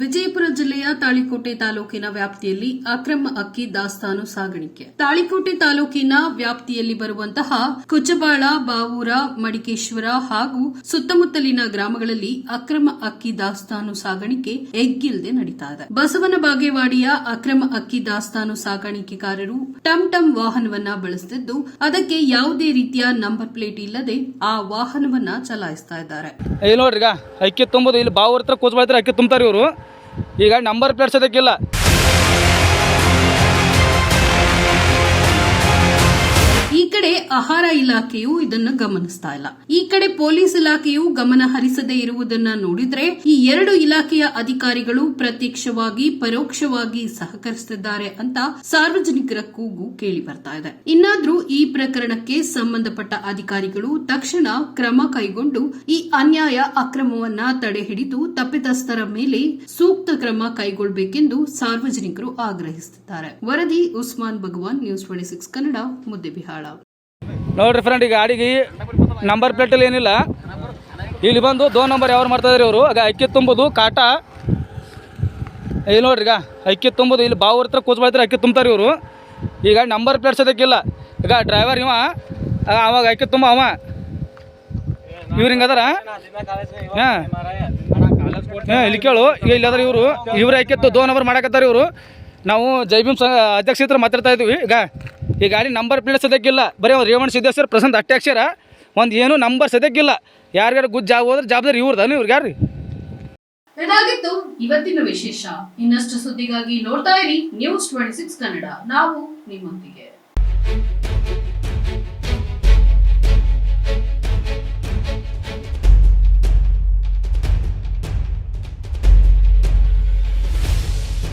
ವಿಜಯಪುರ ಜಿಲ್ಲೆಯ ತಾಳಿಕೋಟೆ ತಾಲೂಕಿನ ವ್ಯಾಪ್ತಿಯಲ್ಲಿ ಅಕ್ರಮ ಅಕ್ಕಿ ದಾಸ್ತಾನು ಸಾಗಾಣಿಕೆ. ತಾಳಿಕೋಟೆ ತಾಲೂಕಿನ ವ್ಯಾಪ್ತಿಯಲ್ಲಿ ಬರುವಂತಹ ಕುಚಬಾಳ, ಬಾವೂರ, ಮಡಿಕೇಶ್ವರ ಹಾಗೂ ಸುತ್ತಮುತ್ತಲಿನ ಗ್ರಾಮಗಳಲ್ಲಿ ಅಕ್ರಮ ಅಕ್ಕಿ ದಾಸ್ತಾನು ಸಾಗಾಣಿಕೆ ಎಗ್ಗಿಲ್ದೆ ನಡೀತಾ ಇದೆ. ಬಸವನ ಬಾಗೇವಾಡಿಯ ಅಕ್ರಮ ಅಕ್ಕಿ ದಾಸ್ತಾನು ಸಾಗಾಣಿಕೆಗಾರರು ಟಂ ಟಂ ವಾಹನವನ್ನ ಬಳಸುತ್ತಿದ್ದು ಅದಕ್ಕೆ ಯಾವುದೇ ರೀತಿಯ ನಂಬರ್ ಪ್ಲೇಟ್ ಇಲ್ಲದೆ ಆ ವಾಹನವನ್ನ ಚಲಾಯಿಸ್ತಾ ಇದ್ದಾರೆ. ಇಲ್ಲಿ ಅಕ್ಕಿ ಇಲ್ಲಿ ಬಾವೂರ ಹತ್ರ ಅಕ್ಕಿ ತುಂಬ್ತಾರೆ ಇವರು. ಈಗ ನಂಬರ್ ಪ್ಲೇಟ್ ಅದಕ್ಕಿಲ್ಲ ಈ ಕಡೆ ಆಹಾರ ಇಲಾಖೆಯು ಇದನ್ನ ಗಮನಿಸ್ತಾ ಇಲ್ಲ. ಈ ಕಡೆ ಪೊಲೀಸ್ ಇಲಾಖೆಯು ಗಮನ ಹರಿಸದೇ ಇರುವುದನ್ನ ನೋಡಿದ್ರೆ ಈ ಎರಡು ಇಲಾಖೆಯ ಅಧಿಕಾರಿಗಳು ಪ್ರತ್ಯಕ್ಷವಾಗಿ, ಪರೋಕ್ಷವಾಗಿ ಸಹಕರಿಸುತ್ತಿದ್ದಾರೆ ಅಂತ ಸಾರ್ವಜನಿಕರ ಕೂಗು ಕೇಳಿ ಬರ್ತಾ ಇದೆ. ಇನ್ನಾದ್ರೂ ಈ ಪ್ರಕರಣಕ್ಕೆ ಸಂಬಂಧಪಟ್ಟ ಅಧಿಕಾರಿಗಳು ತಕ್ಷಣ ಕ್ರಮ ಕೈಗೊಂಡು ಈ ಅನ್ಯಾಯ ಅಕ್ರಮವನ್ನ ತಡೆ ಹಿಡಿದು ತಪ್ಪಿತಸ್ಥರ ಮೇಲೆ ಸೂಕ್ತ ಕ್ರಮ ಕೈಗೊಳ್ಳಬೇಕೆಂದು ಸಾರ್ವಜನಿಕರು ಆಗ್ರಹಿಸುತ್ತಿದ್ದಾರೆ ವರದಿ Usman Bhagwan news twenty six Kannada Muddebihal ನೋಡ್ರಿ ಫ್ರೆಂಡ್ ಈಗ ಗಾಡಿಗೆ ನಂಬರ್ ಪ್ಲೇಟಲ್ಲಿ ಏನಿಲ್ಲ. ಇಲ್ಲಿ ಬಂದು ದೋ ನಂಬರ್ ಯಾವ್ರು ಮಾಡ್ತಾಯಿದ್ರಿ ಇವರು? ಈಗ ಅಕ್ಕಿ ತುಂಬೋದು, ಕಾಟ. ಇಲ್ಲಿ ನೋಡ್ರಿ, ಈಗ ಅಕ್ಕಿ ತುಂಬೋದು, ಇಲ್ಲಿ ಬಾವು ಹತ್ರ ಕೂತ್ಬಾಯ್ತಾರೆ ಅಕ್ಕಿ ತುಂಬ್ತಾರೆ ಇವರು. ಈಗ ನಂಬರ್ ಪ್ಲೇಟ್ ಸದ್ಯಕ್ಕಿಲ್ಲ ಈಗ ಡ್ರೈವರ್ ಇವ ಅವಾಗ ಅಕ್ಕಿ ತುಂಬ ಅವ. ಇವ್ರು ಹಿಂಗದಾರ ಹಾಂ. ಹಾಂ, ಇಲ್ಲಿ ಕೇಳು. ಇಲ್ಲಿ ಅದಾರ ಇವರು, ಇವ್ರು ಅಕ್ಕಿತ್ತು ದೋ ನಂಬರ್ ಮಾಡಕತ್ತಾರೆ ಇವರು. ನಾವು ಜೈಭೀಮ್ ಸ ಅಧ್ಯಕ್ಷ ಹತ್ರ ಮಾತಾಡ್ತಾ ಇದ್ವಿ ಈಗ ಈ ಗಾಡಿ ನಂಬರ್ ಪ್ಲೇಟ್ ಸದ್ಯಕ್ಕಿಲ್ಲ. ಬರೀ ಅವ್ರು ರೇವಣ ಸಿದ್ದೇಶ್ವರ ಪ್ರಸಂತ ಅಷ್ಟೇ ಅಕ್ಷರ ಒಂದು ಏನು ನಂಬರ್ ಸದ್ಯಕ್ಕಿಲ್ಲ. ಯಾರ್ಯಾರು ಗುಜ್ಜ ಜಾಬ್ ಹೋದ್ರೆ ಜವಾಬ್ದಾರಿ ಇವ್ರದಾನು ಇವ್ರಿಗೆ ಯಾರ್ರಿ? ಇದಾಗಿತ್ತು ಇವತ್ತಿನ ವಿಶೇಷ. ಇನ್ನಷ್ಟು ಸುದ್ದಿಗಾಗಿ ನೋಡ್ತಾ ಇರಿ ನ್ಯೂಸ್ ಟ್ವೆಂಟಿ ಸಿಕ್ಸ್ ಕನ್ನಡ. ನಾವು ನಿಮ್ಮೊಂದಿಗೆ.